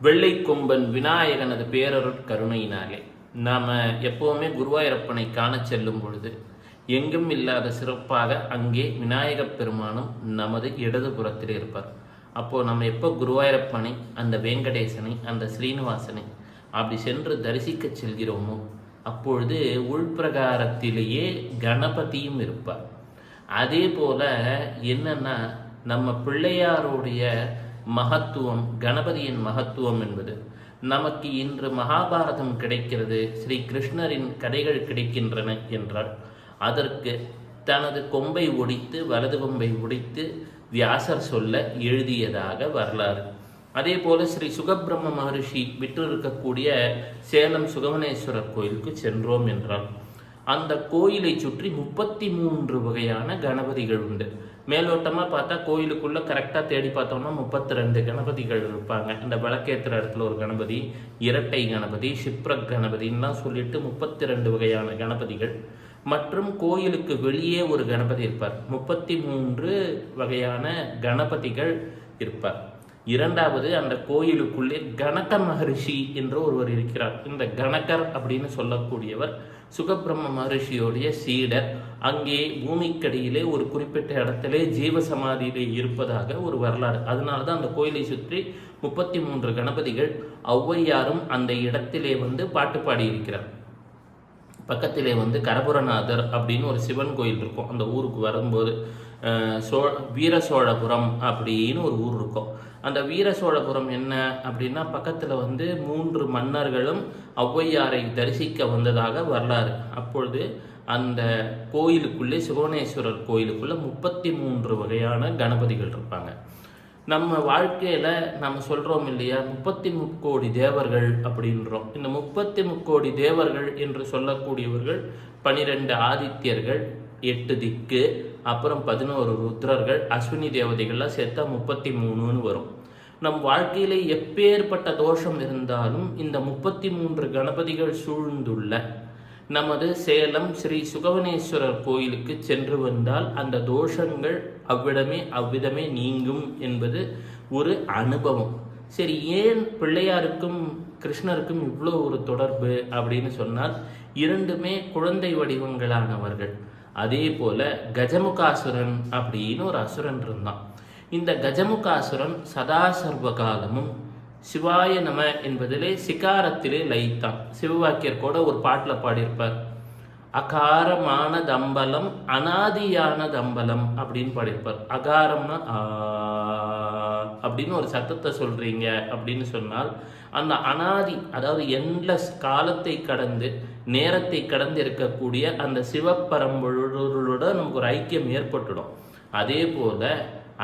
வெள்ளை கொம்பன் விநாயகனது பேரருட் கருணையினாலே. நாம் எப்போவுமே குருவாயூரப்பனை காண செல்லும் பொழுது எங்கும் இல்லாத சிறப்பாக அங்கே விநாயகப் பெருமானும் நமது இடது புறத்தில் இருப்பார். அப்போது நம்ம எப்போ குருவாயூரப்பனை அந்த வெங்கடேசனை அந்த ஸ்ரீனிவாசனை அப்படி சென்று தரிசிக்க செல்கிறோமோ அப்பொழுது உள்பிரகாரத்திலேயே கணபதியும் இருப்பார். அதே போல் என்னன்னா நம்ம பிள்ளையாருடைய மகத்துவம் கணபதியின் மகத்துவம் என்பது. நமக்கு இன்று மகாபாரதம் கிடைக்கிறது ஸ்ரீ கிருஷ்ணரின் கதைகள் கிடைக்கின்றன என்றால் அதற்கு தனது கொம்பை ஒடித்து வலது கொம்பை ஒடித்து வியாசர் சொல்ல எழுதியதாக வரலாறு. அதே போல ஸ்ரீ சுகபிரம்ம மகரிஷி விட்டு இருக்கக்கூடிய சேலம் சுகவனேஸ்வரர் கோயிலுக்கு சென்றோம் என்றால் அந்த கோயிலை சுற்றி முப்பத்தி மூன்று வகையான கணபதிகள் உண்டு. மேலோட்டமாக பார்த்தா கோயிலுக்குள்ளே கரெக்டாக தேடி பார்த்தோம்னா முப்பத்தி ரெண்டு கணபதிகள் இருப்பாங்க. இந்த விளக்கேற்றுற இடத்துல ஒரு கணபதி இரட்டை கணபதி ஷிப்ரக் கணபதின்லாம் சொல்லிட்டு முப்பத்தி ரெண்டு வகையான கணபதிகள். மற்றும் கோயிலுக்கு வெளியே ஒரு கணபதி இருப்பார். முப்பத்தி மூன்று வகையான கணபதிகள் இருப்பார். இரண்டாவது அந்த கோயிலுக்குள்ளே கணக்க மகரிஷி என்று ஒருவர் இருக்கிறார். இந்த கணக்கர் அப்படின்னு சொல்லக்கூடியவர் சுகபிரம்ம மகரிஷியோடைய சீடர். அங்கே பூமிக்கடியிலே ஒரு குறிப்பிட்ட இடத்திலே ஜீவ சமாதியிலே இருப்பதாக ஒரு வரலாறு. அதனால தான் அந்த கோயிலை சுற்றி முப்பத்தி மூன்று கணபதிகள் ஒளவையாரும் அந்த இடத்திலே வந்து பாட்டு பாடியிருக்கிறார். பக்கத்திலே வந்து கரபுரநாதர் அப்படின்னு ஒரு சிவன் கோயில் இருக்கும். அந்த ஊருக்கு வரும்போது சோ வீர சோழபுரம் அப்படின்னு ஒரு ஊர் இருக்கும். அந்த வீர சோழபுரம் என்ன அப்படின்னா பக்கத்தில் வந்து மூன்று மன்னர்களும் ஔவையாரை தரிசிக்க வந்ததாக வரலாறு. அப்பொழுது அந்த கோயிலுக்குள்ளே சிவனேஸ்வரர் கோயிலுக்குள்ளே முப்பத்தி மூன்று வகையான கணபதிகள் இருப்பாங்க. நம்ம வாழ்க்கையில் நம்ம சொல்கிறோம் இல்லையா? முப்பத்தி முக்கோடி தேவர்கள் அப்படின்றோம். இந்த முப்பத்தி முக்கோடி தேவர்கள் என்று சொல்லக்கூடியவர்கள் பனிரெண்டு ஆதித்யர்கள் எட்டு திக்கு அப்புறம் பதினோரு ருத்ரர்கள் அஸ்வினி தேவதைகள்லாம் சேர்த்தா முப்பத்தி மூணுன்னு வரும். நம் வாழ்க்கையில எப்பேற்பட்ட தோஷம் இருந்தாலும் இந்த முப்பத்தி மூன்று கணபதிகள் சூழ்ந்துள்ள நமது சேலம் ஸ்ரீ சுகவனேஸ்வரர் கோயிலுக்கு சென்று வந்தால் அந்த தோஷங்கள் அவ்விடமே அவ்விதமே நீங்கும் என்பது ஒரு அனுபவம். சரி ஏன் பிள்ளையாருக்கும் கிருஷ்ணருக்கும் இவ்வளோ ஒரு தொடர்பு அப்படின்னு சொன்னால் இரண்டுமே குழந்தை வடிவங்களானவர்கள். அதே போல கஜமுகாசுரன் அப்படின்னு ஒரு அசுரன் இருந்தான். இந்த கஜமுகாசுரன் சதா சர்வ காலமும் சிவாய நம என்பதிலே சிகாரத்திலே லயித்தான். சிவவாக்கியர் கூட ஒரு பாட்டில் பாடியிருப்பார். அகாரமான தம்பலம் அனாதியான தம்பலம் அப்படின்னு பாடியிருப்பார். அகாரம்னா அப்படின்னு ஒரு சத்தத்தை சொல்றீங்க அப்படின்னு சொன்னால் அந்த அனாதி அதாவது எண்ட்லெஸ் காலத்தை கடந்து நேரத்தை கடந்து இருக்கக்கூடிய அந்த சிவப்பரம்பொருளோட நமக்கு ஒரு ஐக்கியம் ஏற்பட்டுடும். அதே போல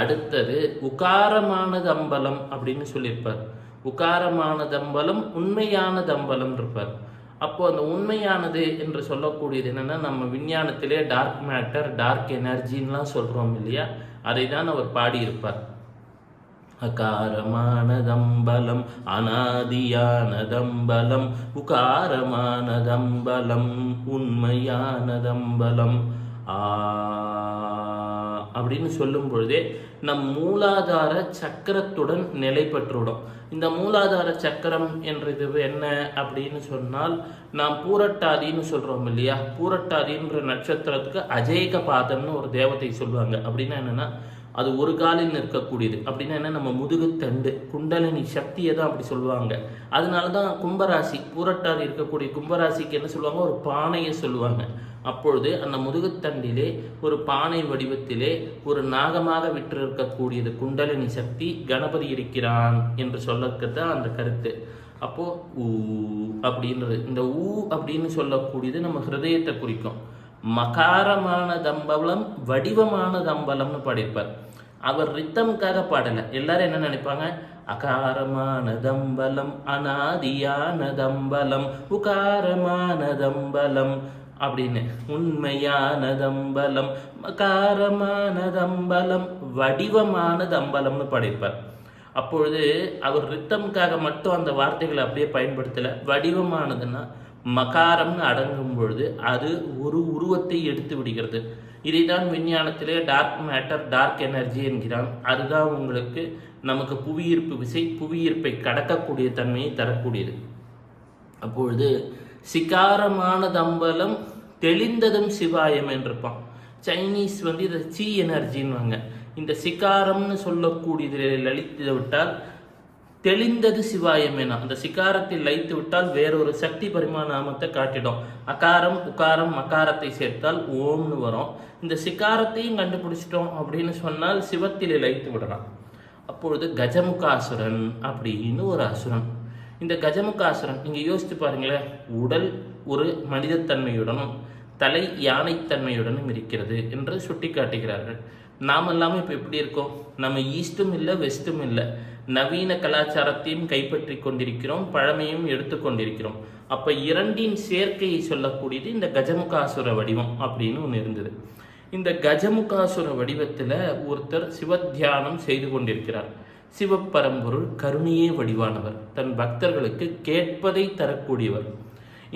அடுத்தது உகாரமானது அம்பலம் அப்படின்னு சொல்லியிருப்பார். உகாரமான தம்பலம் உண்மையான தம்பலம் இருப்பார் அப்போ அந்த உண்மையானது என்று சொல்லக்கூடியது என்னன்னா நம்ம விஞ்ஞானத்திலே டார்க் மேட்டர் டார்க் எனர்ஜின்லாம் சொல்றோம் இல்லையா? அதை தான் அவர் பாடியிருப்பார். அகாரமானதம்பலம் அனாதியானதம்பலம் உகாரமானதம்பலம் உண்மையானதம்பலம் ஆ அப்படின்னு சொல்லும் பொழுதே நம் மூலாதார சக்கரத்துடன் நிலை பெற்றுவிடும். இந்த மூலாதார சக்கரம் என்றது என்ன அப்படின்னு சொன்னால் நாம் பூரட்டாதின்னு சொல்கிறோம் இல்லையா? பூரட்டாதின்ற நட்சத்திரத்துக்கு அஜேக பாதம்னு ஒரு தேவதை சொல்லுவாங்க. அப்படின்னா என்னென்னா அது ஒரு காலில் நிற்கக்கூடியது. அப்படின்னா என்ன? நம்ம முதுகுத்தண்டு குண்டலினி சக்தியை தான் அப்படி சொல்லுவாங்க. அதனால தான் கும்பராசி பூரட்டார் இருக்கக்கூடிய கும்பராசிக்கு என்ன சொல்லுவாங்க? ஒரு பானையை சொல்லுவாங்க. அப்பொழுது அந்த முதுகுத்தண்டிலே ஒரு பானை வடிவத்திலே ஒரு நாகமாக விற்றிருக்கக்கூடியது குண்டலினி சக்தி கணபதி இருக்கிறான் என்று சொல்லக்கத்தான் அந்த கருத்து. அப்போது ஊ அப்படின்றது. இந்த ஊ அப்படின்னு சொல்லக்கூடியது நம்ம ஹிருதயத்தை குறிக்கும். மகாரமான தம்பலம் வடிவமான தம்பலம்னு பாடியிருப்பார். அவர் ரித்தம்காக பாடல. எல்லாரும் என்ன நினைப்பாங்க? அகாரமான தம்பலம் அனாதியான தம்பலம் உகாரமான தம்பலம் அப்படின்னு. உண்மையான தம்பலம் மகாரமான தம்பலம் வடிவமான தம்பலம்னு பாடியிருப்பார். அப்பொழுது அவர் ரித்தம்காக மட்டும் அந்த வார்த்தைகளை அப்படியே பயன்படுத்தல. வடிவமானதுன்னா மகாரம்னு அடங்கும் பொழுது அது ஒரு உருவத்தை எடுத்து விடுகிறது. இதைதான் விஞ்ஞானத்திலே டார்க் மேட்டர் டார்க் எனர்ஜி என்கிறான். அதுதான் உங்களுக்கு நமக்கு புவியீர்ப்பு விசை புவியீர்ப்பை கடக்கக்கூடிய தன்மையை தரக்கூடியது. அப்பொழுது சிகாரமான தம்பலம் தெளிந்ததும் சிவாயம் என்றிருப்பான். சைனீஸ் வந்து இதை சி எனர்ஜின்னுவாங்க இந்த சிகாரம்னு சொல்லக்கூடியதில் லலித்து விட்டால் தெளிந்தது சிவாயம் என. அந்த சிகாரத்தில் லைத்து விட்டால் வேறொரு சக்தி பரிமாணாமத்தை காட்டிடும். அகாரம் உகாரம் மகாரத்தை சேர்த்தால் ஓம்னு வரும். இந்த சிகாரத்தையும் கண்டுபிடிச்சிட்டோம் அப்படின்னு சொன்னால் சிவத்தில் லைத்து விடலாம். அப்பொழுது கஜமுகாசுரன் அப்படின்னு ஒரு அசுரன். இந்த கஜமுகாசுரன் நீங்கள் யோசித்து பாருங்களேன் உடல் ஒரு மனிதத்தன்மையுடனும் தலை யானைத்தன்மையுடனும் இருக்கிறது என்று சுட்டிக்காட்டுகிறார்கள். நாம் எல்லாமே இப்போ எப்படி இருக்கோம்? நம்ம ஈஸ்டும் இல்லை வெஸ்ட்டும் இல்லை. நவீன கலாச்சாரத்தையும் கைப்பற்றி கொண்டிருக்கிறோம் பழமையும் எடுத்துக்கொண்டிருக்கிறோம் அப்போ இரண்டின் சேர்க்கையை சொல்லக்கூடியது இந்த கஜமுகாசுர வடிவம் அப்படின்னு ஒன்று இருந்தது. இந்த கஜமுகாசுர வடிவத்தில் ஒருத்தர் சிவத்தியானம் செய்து கொண்டிருக்கிறார். சிவப்பரம்பொருள் கருணையே வடிவானவர். தன் பக்தர்களுக்கு கேட்பதை தரக்கூடியவர்.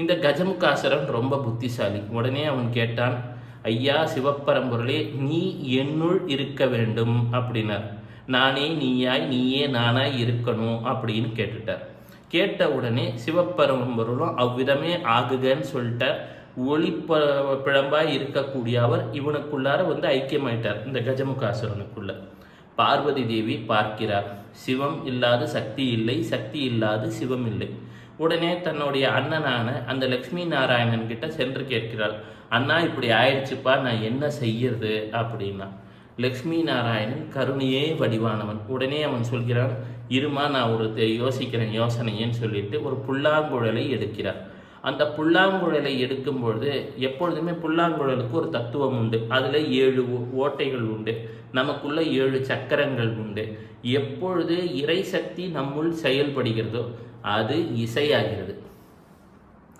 இந்த கஜமுகாசுரன் ரொம்ப புத்திசாலி. உடனே அவன் கேட்டான் ஐயா சிவப்பரம்பொருளே நீ என்னுள் இருக்க வேண்டும் அப்படின்னார். நானே நீயாய் நீயே நானாய் இருக்கணும் அப்படின்னு கேட்டுட்டார். கேட்ட உடனே சிவப்பரம்பொருளும் அவ்விதமே ஆகுகன்னு சொல்லிட்டார். ஒளி பிழம்பாய் இருக்கக்கூடிய அவர் இவனுக்குள்ளார வந்து ஐக்கியமாயிட்டார் இந்த கஜமுகாசுரனுக்குள்ள பார்வதி தேவி பார்க்கிறார். சிவம் இல்லாத சக்தி இல்லை சக்தி இல்லாத சிவம் இல்லை. உடனே தன்னுடைய அண்ணனான அந்த லக்ஷ்மி நாராயணன் கிட்ட சென்று கேட்கிறாள் அண்ணா இப்படி ஆயிடுச்சுப்பா நான் என்ன செய்யறது? அப்படின்னா லக்ஷ்மி நாராயணன் கருணையே வடிவானவன். உடனே அவன் சொல்கிறான் இருமா நான் ஒரு யோசிக்கிறேன் யோசனையேன்னு சொல்லிட்டு ஒரு புல்லாங்குழலை எடுக்கிறார். அந்த புல்லாங்குழலை எடுக்கும் பொழுது எப்பொழுதுமே புல்லாங்குழலுக்கு ஒரு தத்துவம் உண்டு. அதில் ஏழு ஓ- ஓட்டைகள் உண்டு. நமக்குள்ள ஏழு சக்கரங்கள் உண்டு. எப்பொழுது இறை சக்தி நம்முள் செயல்படுகிறதோ அது இசையாகிறது.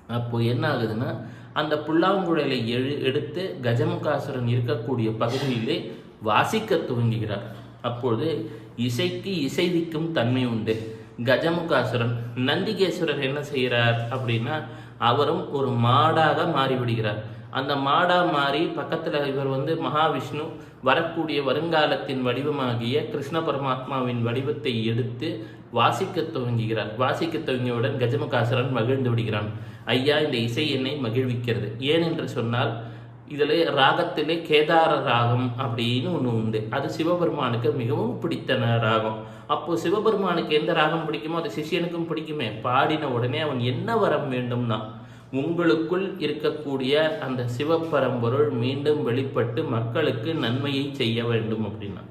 அப்போ என்ன ஆகுதுன்னா அந்த புல்லாங்குழலை எழு எடுத்து கஜமுகாசுரன் இருக்கக்கூடிய பகுதியிலே வாசிக்க துவங்குகிறார். அப்பொழுது இசைக்கு இசைவிக்கும் தன்மை உண்டு. கஜமுகாசுரன் நந்திகேஸ்வரர் என்ன செய்கிறார் அப்படின்னா அவரும் ஒரு மாடாக மாறிவிடுகிறார். அந்த மாடா மாறி பக்கத்தில் இவர் வந்து மகாவிஷ்ணு வரக்கூடிய வருங்காலத்தின் வடிவமாகிய கிருஷ்ண பரமாத்மாவின் வடிவத்தை எடுத்து வாசிக்க துவங்குகிறார். வாசிக்க துவங்கியவுடன் கஜமுகாசுரன் மகிழ்ந்து விடுகிறான். ஐயா இந்த இசை என்னை மகிழ்விக்கிறது. ஏனென்று சொன்னால் இதில் ராகத்திலே கேதார ராகம் அப்படின்னு ஒன்று உண்டு. அது சிவபெருமானுக்கு மிகவும் பிடித்த ராகம். அப்போது சிவபெருமானுக்கு எந்த ராகம் பிடிக்குமோ அது சிஷ்யனுக்கும் பிடிக்குமே. பாடின உடனே அவன் என்ன வரம் வேண்டும்னா உங்களுக்குள் இருக்கக்கூடிய அந்த சிவபரம்பொருள் மீண்டும் வெளிப்பட்டு மக்களுக்கு நன்மையை செய்ய வேண்டும் அப்படின்னா.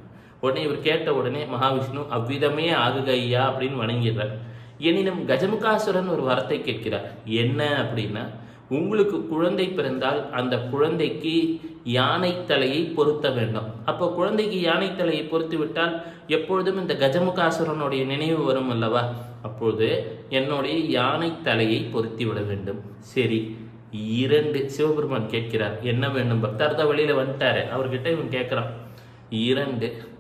உடனே இவர் கேட்ட உடனே மகாவிஷ்ணு அவ்விதமே ஆகுக ஐயா அப்படின்னு வணங்கிடுறார். எனினும் கஜமுகாசுரன் ஒரு வரத்தை கேட்கிறார். என்ன அப்படின்னா உங்களுக்கு குழந்தை பிறந்தால் அந்த குழந்தைக்கு யானை தலையை பொருத்த வேண்டும். அப்போ குழந்தைக்கு யானை தலையை பொருத்தி விட்டால் எப்பொழுதும் இந்த கஜமுகாசுரனுடைய நினைவு வரும் அல்லவா? அப்பொழுது என்னுடைய யானை தலையை பொருத்தி விட வேண்டும். சரி இரண்டு சிவபெருமான் கேட்கிறார் என்ன வேண்டும்? பக்தர் வழியில் வந்துட்டாரு. அவர்கிட்ட இவன் கேட்குறான் இரண்டு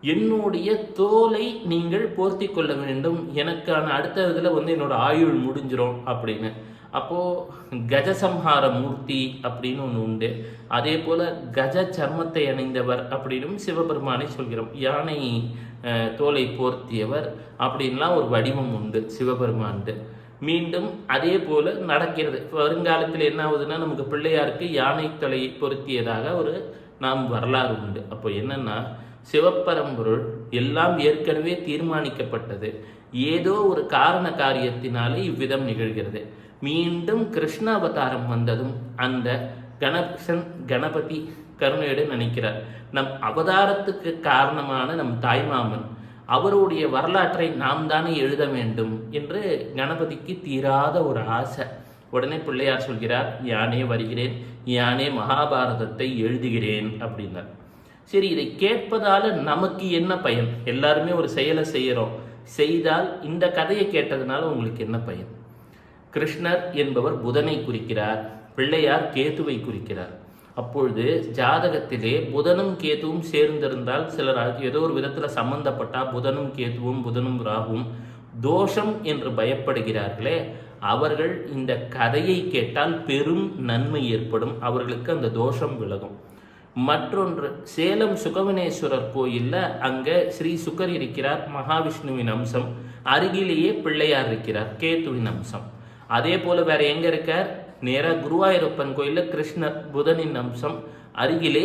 என்னுடைய தோலை நீங்கள் போர்த்தி கொள்ள வேண்டும். எனக்கான அடுத்த இதில் வந்து என்னோட ஆயுள் முடிஞ்சிடும் அப்படின்னு. அப்போது கஜசம்ஹார மூர்த்தி அப்படின்னு ஒன்று உண்டு. அதே போல் கஜ சர்மத்தை அணிந்தவர் அப்படின்னும் சிவபெருமானை சொல்கிறோம். யானை தோலை போர்த்தியவர் அப்படின்லாம் ஒரு வடிவம் உண்டு சிவபெருமான்ட்டு மீண்டும் அதே போல் நடக்கிறது. வருங்காலத்தில் என்ன ஆகுதுன்னா நமக்கு பிள்ளையாருக்கு யானை தொலை பொருத்தியதாக ஒரு நாம் வரலாறு உண்டு. அப்போ என்னன்னா சிவப்பரம்பொருள் எல்லாம் ஏற்கனவே தீர்மானிக்கப்பட்டது. ஏதோ ஒரு காரண காரியத்தினாலே இவ்விதம் நிகழ்கிறது. மீண்டும் கிருஷ்ண அவதாரம் வந்ததும் அந்த கணபன் கணபதி கருணையோடு நினைக்கிறார். நம் அவதாரத்துக்கு காரணமான நம் தாய்மாமன் அவருடைய வரலாற்றை நாம் தானே எழுத வேண்டும் என்று கணபதிக்கு தீராத ஒரு ஆசை. உடனே பிள்ளையார் சொல்கிறார் யானே வருகிறேன் யானே மகாபாரதத்தை எழுதுகிறேன் அப்படின்னார். சரி இதை கேட்பதால நமக்கு என்ன பயன்? எல்லாருமே ஒரு செயலை செய்கிறோம் செய்தால் இந்த கதையை கேட்டதுனால உங்களுக்கு என்ன பயன்? கிருஷ்ணர் என்பவர் புதனை குறிக்கிறார் பிள்ளையார் கேதுவை குறிக்கிறார். அப்பொழுது ஜாதகத்திலே புதனும் கேதுவும் சேர்ந்திருந்தால் சிலர் ஏதோ ஒரு விதத்தில் சம்பந்தப்பட்டால் புதனும் கேதுவும் புதனும் ராகும் தோஷம் என்று பயப்படுகிறார்களே அவர்கள் இந்த கதையை கேட்டால் பெரும் நன்மை ஏற்படும். அவர்களுக்கு அந்த தோஷம் விலகும். மற்றொன்று சேலம் சுகவனேஸ்வரர் கோயிலில் அங்கே ஸ்ரீ சுகர் இருக்கிறார் மகாவிஷ்ணுவின் அம்சம். அருகிலேயே பிள்ளையார் இருக்கிறார் கேத்துவின் அம்சம். அதே போல் வேற எங்கே இருக்கார்? நேராக குருவாயூரப்பன் கோயிலில் கிருஷ்ணர் புதனின் அம்சம். அருகிலே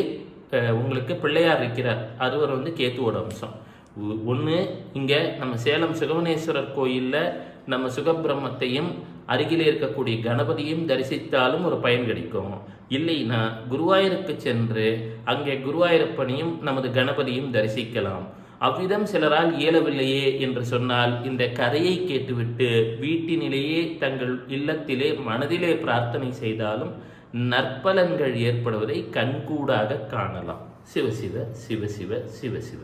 உங்களுக்கு பிள்ளையார் இருக்கிறார். அதுவர் வந்து கேத்துவோட அம்சம். ஒன்று இங்கே நம்ம சேலம் சுகவனேஸ்வரர் கோயிலில் நம்ம சுகபிரம்மத்தையும் அருகிலே இருக்கக்கூடிய கணபதியும் தரிசித்தாலும் ஒரு பயன் கிடைக்கும். இல்லைன்னா குருவாயூருக்கு சென்று அங்கே குருவாயூரப்பனையும் நமது கணபதியும் தரிசிக்கலாம். அவ்விதம் சிலரால் இயலவில்லையே என்று சொன்னால் இந்த கதையை கேட்டுவிட்டு வீட்டினிலேயே தங்கள் இல்லத்திலே மனதிலே பிரார்த்தனை செய்தாலும் நற்பலன்கள் ஏற்படுவதை கண்கூடாக காணலாம். சிவசிவ சிவசிவ சிவசிவ